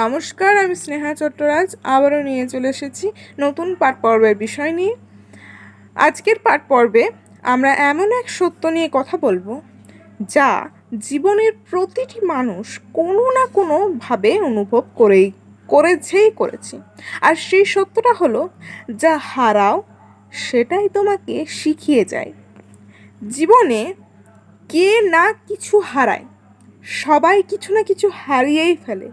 নমস্কার, আমি স্নেহা চট্টরাজ। আবারও নিয়ে চলে এসেছি নতুন পাঠ পর্বের বিষয় নিয়ে। আজকের পাঠ পর্বে আমরা এমন এক সত্য নিয়ে কথা বলব, যা জীবনের প্রতিটি মানুষ কোনো না কোনোভাবে অনুভব করেই, করেছেই করেছি। আর সেই সত্যটা হলো, যা হারাও, সেটাই তোমাকে শিখিয়ে যায়। জীবনে কে না কিছু হারায়, সবাই কিছু না কিছু হারিয়েই ফেলে।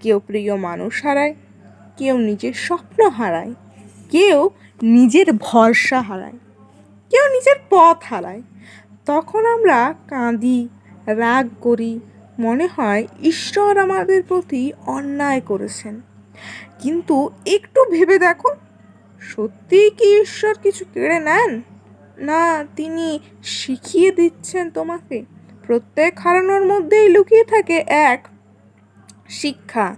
কেউ প্রিয় মানুষ হারায়, কেউ নিজের স্বপ্ন হারায়, কেউ নিজের ভরসা হারায়, কেউ নিজের পথ হারায়। তখন আমরা কাঁদি, রাগ করি, মনে হয় ঈশ্বর আমাদের প্রতি অন্যায় করেছেন। কিন্তু একটু ভেবে দেখো সত্যিই কি ঈশ্বর কিছু কেড়ে নেন? না, তিনি শিখিয়ে দিচ্ছেন তোমাকে। প্রত্যেক হারানোর মধ্যেই লুকিয়ে থাকে এক শিক্ষা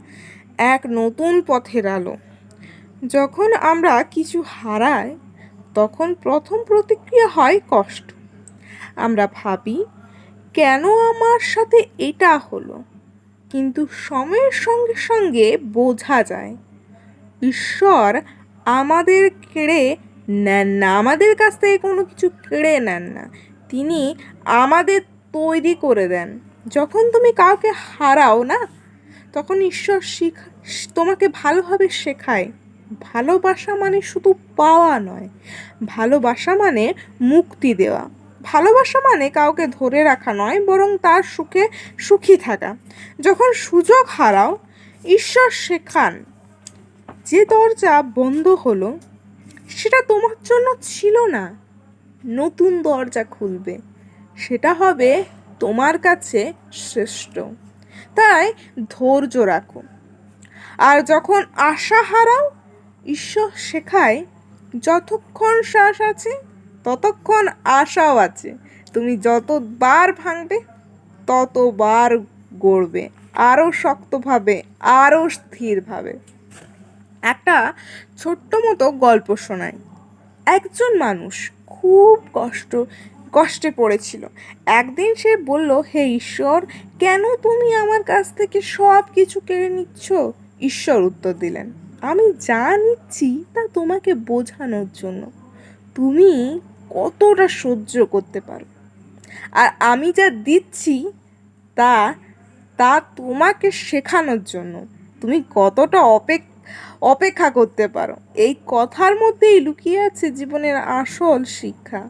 এক নতুন পথের আলো। যখন আমরা কিছু হারাই, তখন প্রথম প্রতিক্রিয়া হয় কষ্ট। আমরা ভাবি, কেন আমার সাথে এটা হলো? কিন্তু সময়ের সঙ্গে সঙ্গে বোঝা যায়, ঈশ্বর আমাদের কেড়ে নেন না, আমাদের কাছ থেকে কোনো কিছু কেড়ে নেন না। তিনি আমাদের তৈরি করে দেন। যখন তুমি কাউকে হারাও না তখন ঈশ্বর শিখ, তোমাকে ভালোভাবে শেখায়। ভালোবাসা মানে শুধু পাওয়া নয়। ভালোবাসা মানে মুক্তি দেওয়া। ভালোবাসা মানে কাউকে ধরে রাখা নয়, বরং তার সুখে সুখী থাকা। যখন সুযোগ হারাও, ঈশ্বর শেখান যে দরজা বন্ধ হলো, সেটা তোমার জন্য ছিল না। নতুন দরজা খুলবে। সেটা হবে তোমার কাছে শ্রেষ্ঠ। তাই ধৈর্য রাখো। আর যখন আশা হারাও, ঈশ্বর শেখায়, যতক্ষণ শ্বাস আছে, ততক্ষণ আশাও আছে। তুমি যতবার ভাঙবে, ততবার গড়বে। আরও শক্তভাবে, আরও স্থিরভাবে। একটা ছোট্ট মতো গল্প শোনায় একজন মানুষ খুব কষ্ট কষ্টে পড়েছিল। একদিন সে বলল, হে ঈশ্বর, কেন তুমি আমার কাছ থেকে সব কিছু কেড়ে নিচ্ছ? ঈশ্বর উত্তর দিলেন, আমি যা নিচ্ছি তা তোমাকে বোঝানোর জন্য। তুমি কতটা সহ্য করতে পারো। আর আমি যা দিচ্ছি তা তা তোমাকে শেখানোর জন্য। তুমি কতটা অপেক্ষা অপেক্ষা করতে পারো। এই কথার মধ্যেই লুকিয়ে আছে জীবনের আসল শিক্ষা।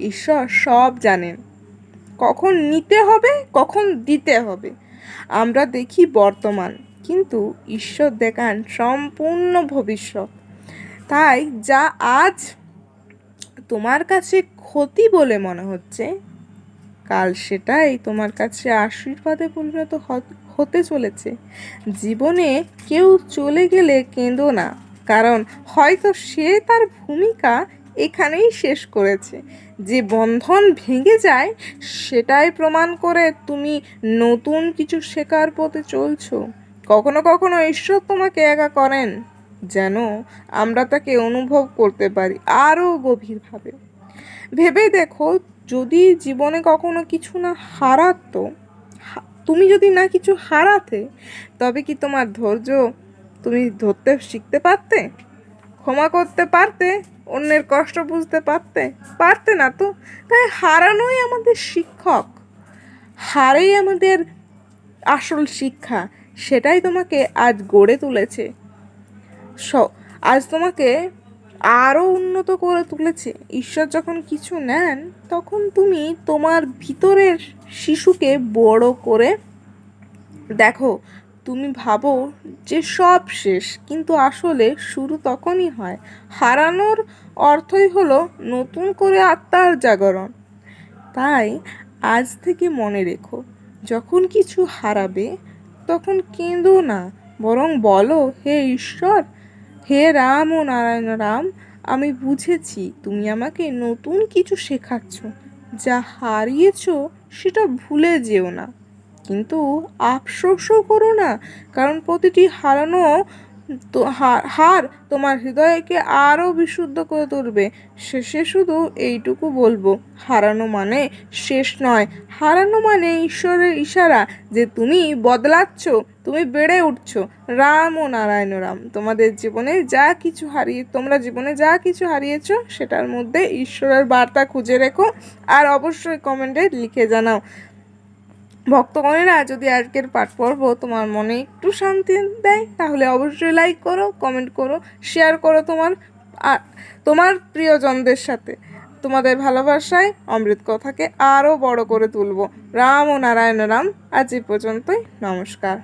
ঈশ্বর সব জানেন। কখন নিতে হবে, কখন দিতে হবে। আমরা দেখি বর্তমান, কিন্তু ঈশ্বর দেখান সম্পূর্ণ ভবিষ্যৎ। তাই যা আজ তোমার কাছে ক্ষতি বলে মনে হচ্ছে, কাল সেটাই তোমার কাছে আশীর্বাদে পরিণত হতে চলেছে। জীবনে কেউ চলে গেলে কেঁদো না, কারণ হয়তো সে তার ভূমিকা এখানেই শেষ করেছে। যে বন্ধন ভেঙে যায়, সেটাই প্রমাণ করে তুমি নতুন কিছু শেখার পথে চলছো। কখনো কখনো ঈশ্বর তোমাকে একা করেন, যেন আমরা তাকে অনুভব করতে পারি আরও গভীরভাবে। ভেবে দেখো, যদি জীবনে কখনো কিছু না হারাতো তুমি যদি না কিছু হারাতে, তবে কি তোমার ধৈর্য তুমি ধরতে শিখতে পারতে? ক্ষমা করতে পারতে? অন্যের কষ্ট বুঝতে পারতে? পারতে না তো? তাই হারানোই আমাদের শিক্ষক। হারেই আমাদের আসল শিক্ষা। সেটাই তোমাকে আজ গড়ে তুলেছে। স, আজ তোমাকে আরও উন্নত করে তুলেছে। ঈশ্বর যখন কিছু নেন, তখন তুমি তোমার ভিতরের শিশুকে বড় করে দেখো। তুমি ভাবো যে সব শেষ, কিন্তু আসলে শুরু তখনই হয়। হারানোর অর্থই হলো নতুন করে আত্মার জাগরণ। তাই আজ থেকে মনে রেখো, যখন কিছু হারাবে, তখন কেঁদো না, বরং বলো, হে ঈশ্বর, হে রাম ও নারায়ণ রাম, আমি বুঝেছি তুমি আমাকে নতুন কিছু শেখাচ্ছ। যা হারিয়েছ, সেটা ভুলে যেও না। কিন্তু আফসোসও করো না, কারণ প্রতিটি হারানো তো হার তোমার হৃদয়কে আরও বিশুদ্ধ করে তুলবে। শেষে শুধু এইটুকু বলব, হারানো মানে শেষ নয়। হারানো মানে ঈশ্বরের ইশারা যে তুমি বদলাচ্ছ, তুমি বেড়ে উঠছো। রাম ও নারায়ণ রাম, তোমাদের জীবনে যা কিছু হারিয়ে, তোমরা জীবনে যা কিছু হারিয়েছো, সেটার মধ্যে ঈশ্বরের বার্তা খুঁজে রেখো। আর অবশ্যই কমেন্টে লিখে জানাও। ভক্তগণেরা যদি আজকের পাঠ পর্ব তোমার মনে একটু শান্তি দেয়, তাহলে অবশ্যই লাইক করো কমেন্ট করো শেয়ার করো তোমার তোমার প্রিয়জনদের সাথে। তোমাদের ভালোবাসায় অমৃত কথাকে আরও বড় করে তুলব। রাম ও নারায়ণ রাম, আজ এই পর্যন্তই। নমস্কার।